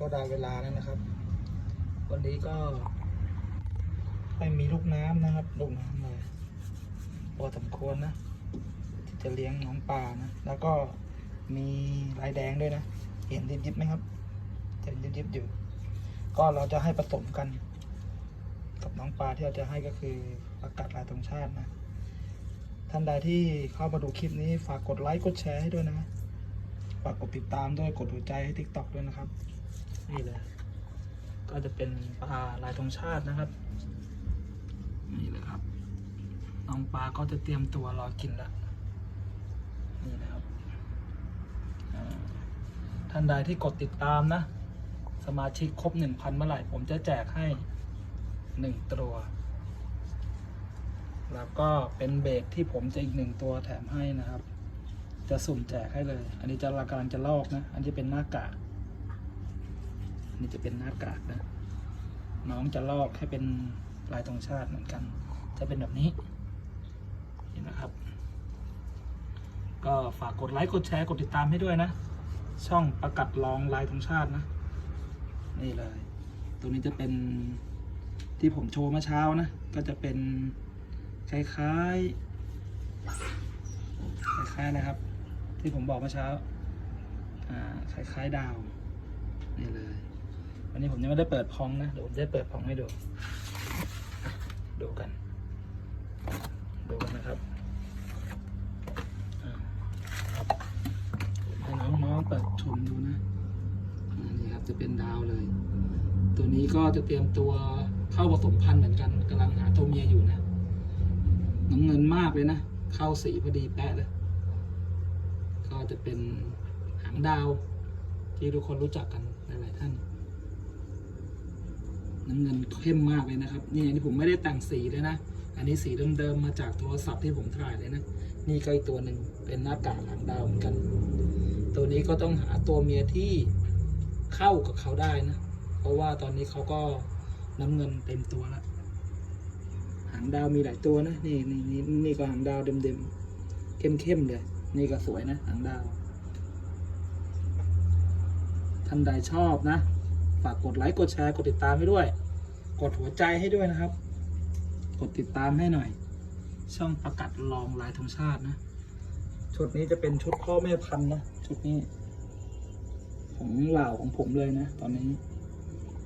ก็ได้เวลาแล้วนะครับ วันนี้ก็ไม่มีลูกน้ำนะครับ ลูกน้ำเลยพอสมควรนะที่จะเลี้ยงน้องปลานะ แล้วก็มีลายแดงด้วยนะ เห็นยิบๆไหมครับจะยิบๆอยู่ ก็เราจะให้ผสมกัน กับน้องปลาที่เราจะให้ก็คือประกาศลายธงชาตินะ ท่านใดที่เข้ามาดูคลิปนี้ฝากกดไลค์กดแชร์ให้ด้วยนะฝากกดติดตามด้วยกดหัวใจให้ TikTok ด้วยนะครับ นี่เลย ก็จะเป็นปลาลายธงชาตินะครับ นี่เลยครับ น้องปลาก็จะเตรียมตัวรอกินล้วนี่นะครับท่านใดที่กดติดตามนะ สมาชิกครบหนึ่งพันเมื่อไหร่ ผมจะแจกให้หนึ่งตัว แล้วก็เป็นเบรกที่ผมจะอีกหนึ่งตัวแถมให้นะครับ จะสุ่มแจกให้เลย อันนี้จะรากำลังจะลอกนะ อันนี้เป็นหน้ากาก นนี้จะเป็นหน้ากากนะ น้องจะลอกให้เป็นลายธงชาติเหมือนกัน จะเป็นแบบนี้เห็นนะครับ ก็ฝากกดไลค์กดแชร์กดติดตามให้ด้วยนะ ช่องประกัดลองลายธงชาตินะ นี่เลยตัวนี้จะเป็นที่ผมโชว์เมื่อเช้านะ ก็จะเป็นคล้ายๆคล้ายๆนะครับ ที่ผมบอกเมื่อเช้าอ่าคล้ายๆดาว นี่เลย วันนี้ผมยังไม่ได้เปิดพองนะเดี๋ยวผมจะเปิดพองให้ดู ดูกัน ดูกันนะครับให้น้องๆเปิดชมดูนะนี่ครับจะเป็นดาวเลย ตัวนี้ก็จะเตรียมตัวเข้าผสมพันธุ์เหมือนกันกำลังหาตัวเมียอยู่นะน้ำเงินมากเลยนะ เข้าสีพอดีแปะเลย ก็จะเป็นหางดาวที่ทุกคนรู้จักกันหลายๆท่าน น้ำเงินเข้มมากเลยนะครับ นี่อันนี้ผมไม่ได้แต่งสีเลยนะ อันนี้สีเดิมๆมาจากโทรศัพท์ที่ผมถ่ายเลยนะ นี่ก็อีกตัวหนึ่งเป็นหน้ากากหางดาวเหมือนกัน ตัวนี้ก็ต้องหาตัวเมียที่เข้ากับเขาได้นะ เพราะว่าตอนนี้เขาก็น้ำเงินเต็มตัวแล้วหางดาวมีหลายตัวนะ นี่นี่นี่นี่ก็หางดาวเดิมๆเข้มๆเลย นี่ก็สวยนะหางดาวท่านใดชอบนะ ฝากกดไลค์กดแชร์กดติดตามให้ด้วย กดหัวใจให้ด้วยนะครับ กดติดตามให้หน่อย ช่องประกาศลองลายธงชาตินะ ชุดนี้จะเป็นชุดพ่อแม่พันธุ์นะชุดนี้ ของเหล่าของผมเลยนะ ตอนนี้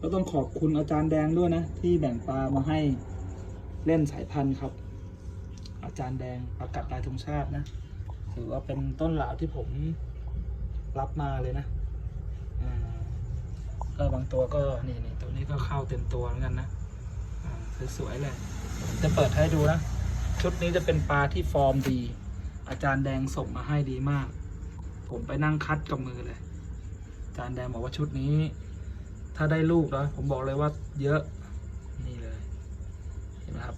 ก็ต้องขอบคุณอาจารย์แดงด้วยนะ ที่แบ่งปลามาให้เล่นสายพันธุ์ครับ อาจารย์แดงประกาศลายธงชาตินะถือว่าเป็นต้นเหล่าที่ผมรับมาเลยนะอ่า ก็บางตัวก็นี่นี่ตัวนี้ก็เข้าเต็มตัวเหมือนกันนะสวยๆเลยผมจะเปิดให้ดูนะ ชุดนี้จะเป็นปลาที่ฟอร์มดี อาจารย์แดงส่งมาให้ดีมาก ผมไปนั่งคัดกับมือเลย อาจารย์แดงบอกว่าชุดนี้ ถ้าได้ลูกแล้วผมบอกเลยว่าเยอะนี่เลยเห็นไหมครับ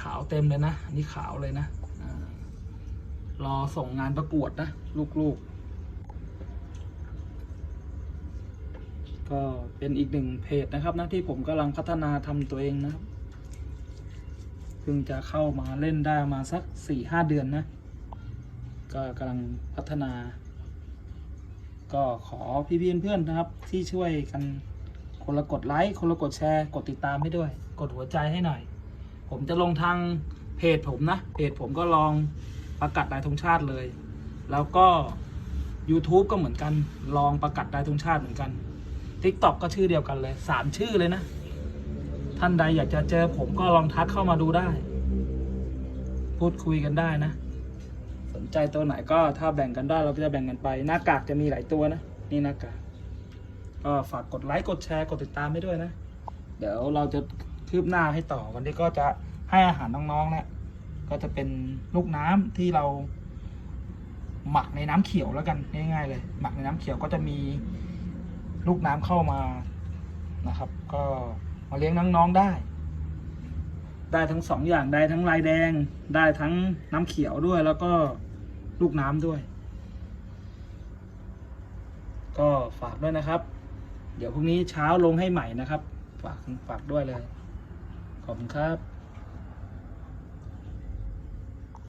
ขาวเต็มเลยนะนนี้ขาวเลยนะอรอส่งงานประกวดนะ ลูกๆ ก็เป็นอีกหนึ่งเพจนะครับนะที่ผมกำลังพัฒนาทำตัวเองนะครับเพิ่งจะเข้ามาเล่นได้มาสักสี่ห้าเดือนนะ ก็กำลังพัฒนา ก็ขอพี่เพื่อนๆนะครับ ที่ช่วยกันคนละกดไลค์คนละกดแชร์กดติดตามให้ด้วย กดหัวใจให้หน่อย ผมจะลงทางเพจผมนะ เพจผมก็ลองประกาศลายธงชาติเลย แล้วก็ YouTube ก็เหมือนกัน ลองประกาศลายธงชาติเหมือนกัน TikTok ก็ชื่อเดียวกันเลยสามชื่อเลยนะ ท่านใดอยากจะเจอผมก็ลองทักเข้ามาดูได้ พูดคุยกันได้นะ สนใจตัวไหนก็ถ้าแบ่งกันได้เราก็จะแบ่งกันไปหน้ากากจะมีหลายตัวนะ นี่หน้ากากก็ฝากกดไลค์กดแชร์กดติดตามให้ด้วยนะ เดี๋ยวเราจะคืบหน้าให้ต่อวันนี้ก็จะให้อาหารน้องๆนะก็จะเป็นลูกน้ำที่เราหมักในน้ำเขียวแล้วกันง่ายๆเลย หมักในน้ำเขียวก็จะมี ลูกน้ำเข้ามานะครับ ก็มาเลี้ยงน้องๆได้ ได้ทั้งสองอย่างได้ทั้งลายแดง ได้ทั้งน้ำเขียวด้วยแล้วก็ลูกน้ำด้วย ก็ฝากด้วยนะครับ เดี๋ยวพรุ่งนี้เช้าลงให้ใหม่นะครับ ฝากฝากด้วยเลย ขอบคุณครับ